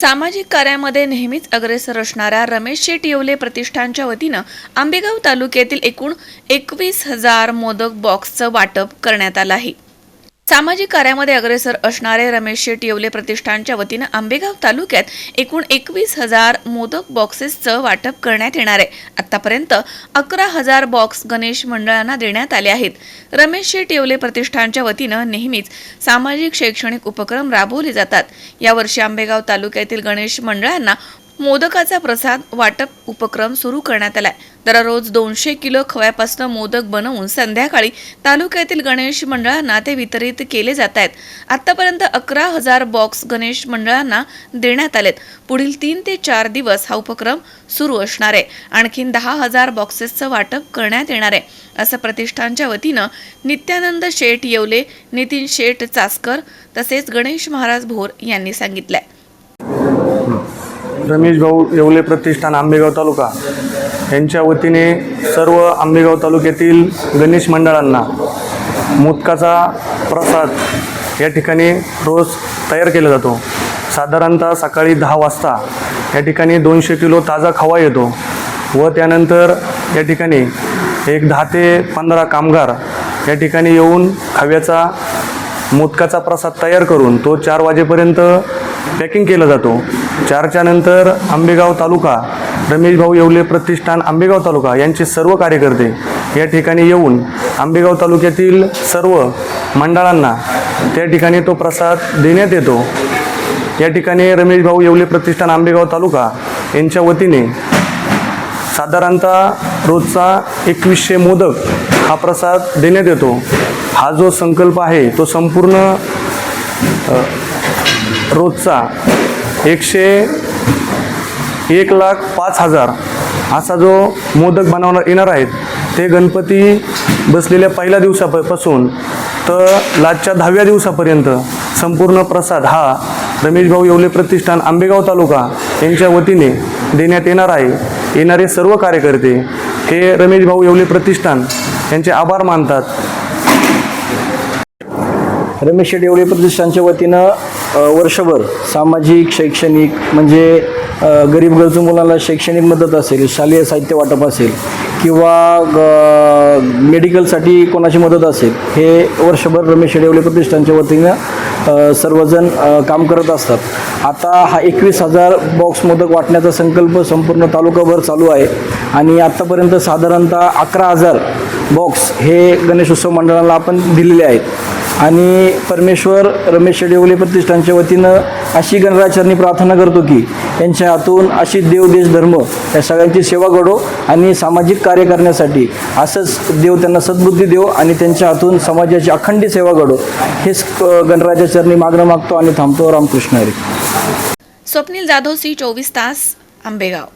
सामाजिक कार्यामध्ये नेहमीच अग्रेसर असणाऱ्या रमेश शेट येवले प्रतिष्ठानच्या वतीनं आंबेगाव तालुक्यातील एकूण एकवीस हजार मोदक बॉक्सचं वाटप करण्यात आलं आहे. सामाजिक कार्यामध्ये अग्रेसर असणारे रमेश शेट येवले प्रतिष्ठानच्या वतीनं आंबेगाव तालुक्यात एकूण एकवीस हजार मोदक बॉक्सेसचं वाटप करण्यात येणार आहे. आतापर्यंत अकरा हजार बॉक्स गणेश मंडळांना देण्यात आले आहेत. रमेश शेट येवले प्रतिष्ठानच्या वतीनं नेहमीच सामाजिक शैक्षणिक उपक्रम राबवले जातात. यावर्षी आंबेगाव तालुक्यातील गणेश मंडळांना मोदकाचा प्रसाद वाटप उपक्रम सुरू करण्यात आलाय. दररोज दोनशे किलो खव्यापासून मोदक बनवून संध्याकाळी तालुक्यातील गणेश मंडळांना ते वितरित केले जात आहेत. आतापर्यंत अकरा हजार बॉक्स गणेश मंडळांना देण्यात आलेत. पुढील तीन ते चार दिवस हा उपक्रम सुरू असणार आहे. आणखीन दहा हजार बॉक्सेसचं वाटप करण्यात येणार आहे. असं प्रतिष्ठानच्या वतीनं नित्यानंद शेठ येवले नितीन शेठ चासकर तसेच गणेश महाराज भोर यांनी सांगितलंय. रमेश भाऊ येवले प्रतिष्ठान आंबेगाव तालुका. यांच्या वतीने सर्व आंबेगाव तालुक्यातील गणेश मंडळांना मोदकाचा प्रसाद या ठिकाणी रोज तयार केला जातो. साधारणतः सकाळी दहा वाजता या ठिकाणी दोनशे किलो ताजा खवा येतो व त्यानंतर या ठिकाणी एक दहा ते पंधरा कामगार या ठिकाणी येऊन खव्याचा मोदकाचा प्रसाद तयार करून तो चार वाजेपर्यंत पॅकिंग केला जातो. चारच्या नंतर आंबेगाव तालुका रमेश भाऊ येवले प्रतिष्ठान आंबेगाव तालुका यांचे सर्व कार्यकर्ते या ठिकाणी येऊन आंबेगाव तालुक्यातील सर्व मंडळांना त्या ठिकाणी तो प्रसाद देण्यात येतो. या ठिकाणी रमेश भाऊ येवले प्रतिष्ठान आंबेगाव तालुका यांच्या वतीने साधारणतः रोजचा एकवीसशे मोदक हा प्रसाद देण्यात येतो. हा जो संकल्प आहे तो संपूर्ण रोजचा एकशे एक लाख पाच हजार असा जो मोदक बनवणार येणार आहेत ते गणपती बसलेल्या पहिल्या दिवसापासून तर लाजच्या दहाव्या दिवसापर्यंत संपूर्ण प्रसाद हा रमेश भाऊ येवले प्रतिष्ठान आंबेगाव तालुका यांच्या वतीने देण्यात येणार आहे. येणारे सर्व कार्यकर्ते हे रमेश भाऊ येवले प्रतिष्ठान यांचे आभार मानतात. रमेश शेट येवले प्रतिष्ठानच्या वतीनं वर्षभर सामाजिक शैक्षणिक म्हणजे गरीब गरजू मुलांना शैक्षणिक मदत असेल शालेय साहित्य वाटप असेल किंवा ग- मेडिकलसाठी कोणाची मदत असेल हे वर्षभर रमेश शेट येवले प्रतिष्ठानच्या वतीनं सर्वजण काम करत असतात. आता हा एकवीस हजार बॉक्स मोदक वाटण्याचा संकल्प संपूर्ण तालुकाभर चालू आहे. आणि आत्तापर्यंत साधारणतः अकरा हजार बॉक्स हे गणेशोत्सव मंडळाला आपण दिलेले आहेत. आणि परमेश्वर रमेश शेडेवले प्रतिष्ठानच्या वतीनं अशी गणराचरणी प्रार्थना करतो की यांच्या हातून अशी देव देश धर्म या सगळ्यांची सेवा घडो आणि सामाजिक कार्य करण्यासाठी असंच देव त्यांना सद्बुद्धी देव आणि त्यांच्या हातून समाजाची अखंड सेवा घडो. हेच गणराजाचरणी मागणं मागतो आणि थांबतो. रामकृष्ण हरी. स्वप्नील जाधव सी चोवीस तास आंबेगाव.